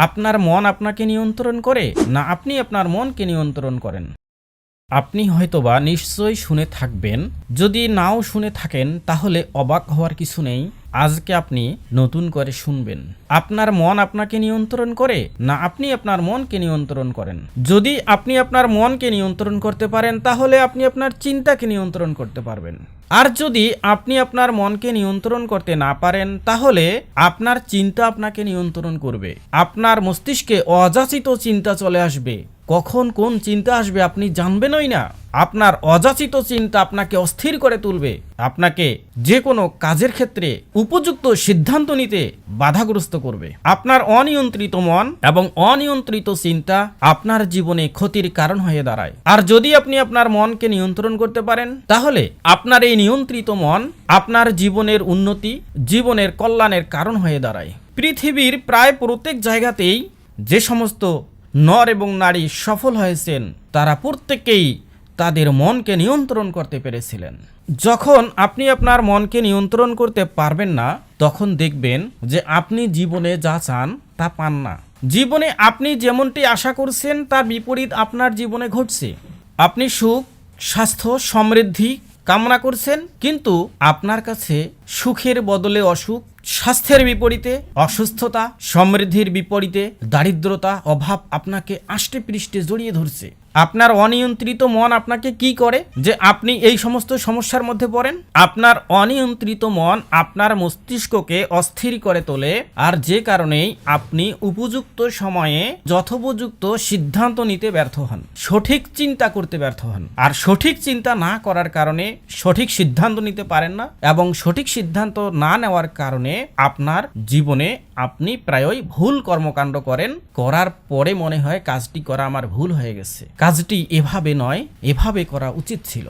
আপনার মন আপনাকে নিয়ন্ত্রণ করে না আপনি আপনার মনকে নিয়ন্ত্রণ করেন? আপনি হয়তোবা নিশ্চয়ই শুনে থাকবেন। যদি নাও শুনে থাকেন, তাহলে অবাক হওয়ার কিছু নেই। আজকে আপনি নতুন করে শুনবেন। আপনার মন আপনাকে নিয়ন্ত্রণ করে না আপনি আপনার মনকে নিয়ন্ত্রণ করেন। যদি আপনি আপনার মনকে নিয়ন্ত্রণ করতে পারেন, তাহলে আপনি আপনার চিন্তাকে নিয়ন্ত্রণ করতে পারবেন। আর যদি আপনি আপনার মনকে নিয়ন্ত্রণ করতে না পারেন, তাহলে আপনার চিন্তা আপনাকে নিয়ন্ত্রণ করবে। আপনার মস্তিষ্কে অযাচিত চিন্তা চলে আসবে। কখন কোন চিন্তা আসবে আপনি জানবেনই না। আপনার অযাচিত চিন্তা আপনাকে অস্থির করে তুলবে। আপনাকে যে কোনো কাজের ক্ষেত্রে উপযুক্ত সিদ্ধান্ত নিতে বাধাগ্রস্ত করবে। আপনার অনিয়ন্ত্রিত মন এবং অনিয়ন্ত্রিত চিন্তা আপনার জীবনে ক্ষতির কারণ হয়ে দাঁড়ায়। আর যদি আপনি আপনার মনকে নিয়ন্ত্রণ করতে পারেন, তাহলে আপনার এই নিয়ন্ত্রিত মন আপনার জীবনের উন্নতি, জীবনের কল্যাণের কারণ হয়ে দাঁড়ায়। পৃথিবীর প্রায় প্রত্যেক জায়গাতেই যে সমস্ত নর এবং নারী সফল হয়েছেন, তারা প্রত্যেকেই তাদের মনকে নিয়ন্ত্রণ করতে পেরেছিলেন। যখন আপনি আপনার মনকে নিয়ন্ত্রণ করতে পারবেন না, তখন দেখবেন যে আপনি জীবনে যা চান তা পান না। জীবনে আপনি যেমনটি আশা করছেন, তার বিপরীত আপনার জীবনে ঘটছে। আপনি সুখ, স্বাস্থ্য, সমৃদ্ধি কামনা করছেন, কিন্তু আপনার কাছে সুখের বদলে অসুখ, স্বাস্থ্যের বিপরীতে অসুস্থতা, সমৃদ্ধির বিপরীতে দারিদ্রতা, অভাব আপনাকে আষ্টে পৃষ্ঠে জড়িয়ে ধরছে। আপনার অনিয়ন্ত্রিত মন আপনাকে কি করে? যে আপনি এই সমস্ত সমস্যার মধ্যে পড়েন? আপনার অনিয়ন্ত্রিত মন আপনার মস্তিষ্ককে অস্থির করে তোলে আর যে কারণেই আপনি উপযুক্ত সময়ে যথোপযুক্ত সিদ্ধান্ত নিতে ব্যর্থ হন, সঠিক চিন্তা করতে ব্যর্থ হন। আর সঠিক চিন্তা না করার কারণে সঠিক সিদ্ধান্ত নিতে পারেন না এবং সঠিক সিদ্ধান্ত না নেওয়ার কারণে আপনার জীবনে আপনি প্রায়ই ভুল কর্মকাণ্ড করেন। করার পরে মনে হয় কাজটি করা আমার ভুল হয়ে গেছে। কাজটি এভাবে নয় এভাবে করা উচিত ছিল।